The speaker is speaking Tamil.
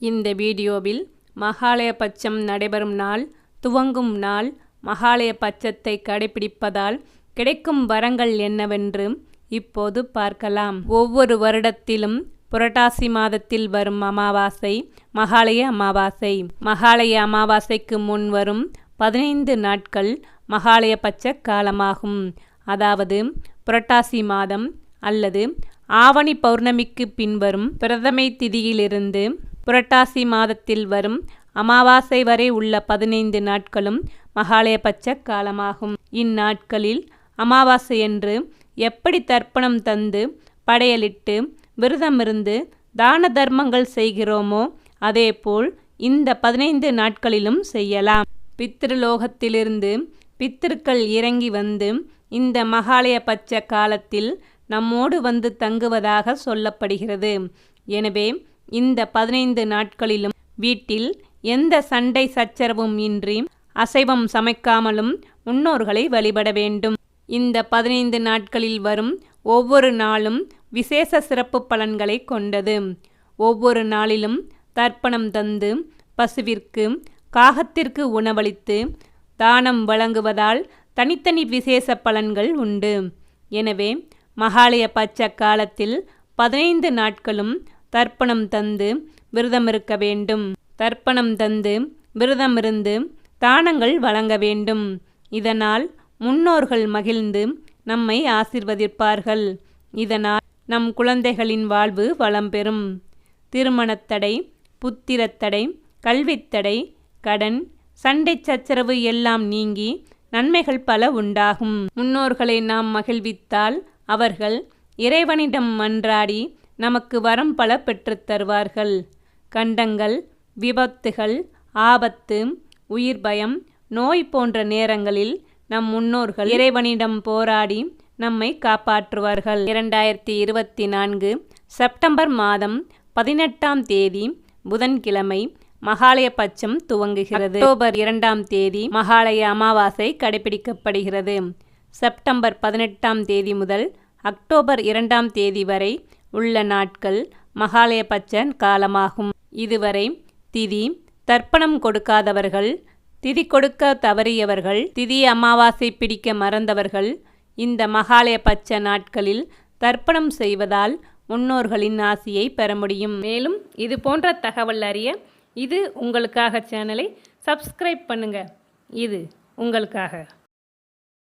இந்த வீடியோவில் மகாலய பட்சம் நடைபெறும் நாள் துவங்கும் நாள் மகாலய பட்சத்தை கடைபிடிப்பதால் கிடைக்கும் வரங்கள் என்னவென்று இப்போது பார்க்கலாம். ஒவ்வொரு வருடத்திலும் புரட்டாசி மாதத்தில் வரும் அமாவாசை மகாலய அமாவாசை. மகாலய அமாவாசைக்கு முன் வரும் பதினைந்து நாட்கள் மகாலய பட்ச காலமாகும். அதாவது புரட்டாசி மாதம் அல்லது ஆவணி பௌர்ணமிக்கு பின்வரும் பிரதமை திதியிலிருந்து புரட்டாசி மாதத்தில் வரும் அமாவாசை வரை உள்ள பதினைந்து நாட்களும் மகாலயபட்ச காலமாகும். இந்நாட்களில் அமாவாசையன்று எப்படி தர்ப்பணம் தந்து படையலிட்டு விரதமிருந்து தான தர்மங்கள் செய்கிறோமோ அதேபோல் இந்த பதினைந்து நாட்களிலும் செய்யலாம். பித்திருலோகத்திலிருந்து பித்திருக்கள் இறங்கி வந்து இந்த மகாலய பட்ச காலத்தில் நம்மோடு வந்து தங்குவதாக சொல்லப்படுகிறது. எனவே இந்த பதினைந்து நாட்களிலும் வீட்டில் எந்த சண்டை சச்சரவும் இன்றி அசைவம் சமைக்காமலும் முன்னோர்களை வழிபட வேண்டும். இந்த பதினைந்து நாட்களில் வரும் ஒவ்வொரு நாளும் விசேஷ சிறப்பு பலன்களை கொண்டது. ஒவ்வொரு நாளிலும் தர்ப்பணம் தந்து பசுவிற்கு காகத்திற்கு உணவளித்து தானம் வழங்குவதால் தனித்தனி விசேஷ பலன்கள் உண்டு. எனவே மகாலய பட்ச காலத்தில் பதினைந்து நாட்களும் தர்ப்பணம் தந்து விரதமிருக்க வேண்டும். தர்ப்பணம் தந்து விரதமிருந்து தானங்கள் வழங்க வேண்டும். இதனால் முன்னோர்கள் மகிழ்ந்து நம்மை ஆசிர்வதிப்பார்கள். இதனால் நம் குழந்தைகளின் வாழ்வு வளம் பெறும். திருமணத்தடை புத்திரத்தடை கல்வித்தடை கடன் சண்டை சச்சரவு எல்லாம் நீங்கி நன்மைகள் பல உண்டாகும். முன்னோர்களை நாம் மகிழ்வித்தால் அவர்கள் இறைவனிடம் மன்றாடி நமக்கு வரம் பல பெற்றுத் தருவார்கள். கண்டங்கள் விபத்துகள் ஆபத்து உயிர் பயம் நோய் போன்ற நேரங்களில் நம் முன்னோர்கள் இறைவனிடம் போராடி நம்மை காப்பாற்றுவார்கள். இரண்டாயிரத்தி இருபத்தி நான்கு செப்டம்பர் மாதம் பதினெட்டாம் தேதி புதன்கிழமை மகாலய பட்சம் துவங்குகிறது. அக்டோபர் இரண்டாம் தேதி மகாலய அமாவாசை கடைபிடிக்கப்படுகிறது. செப்டம்பர் பதினெட்டாம் தேதி முதல் அக்டோபர் இரண்டாம் தேதி வரை உள்ள நாட்கள் மகாலய காலமாகும். இதுவரை திதி தர்ப்பணம் கொடுக்காதவர்கள் திதி கொடுக்க தவறியவர்கள் திதி அமாவாசை பிடிக்க மறந்தவர்கள் இந்த மகாலய பட்ச நாட்களில் தர்ப்பணம் செய்வதால் முன்னோர்களின் ஆசியை பெற முடியும். மேலும் இது போன்ற தகவல் அறிய இது உங்களுக்காக சேனலை சப்ஸ்கிரைப் பண்ணுங்க. இது உங்களுக்காக.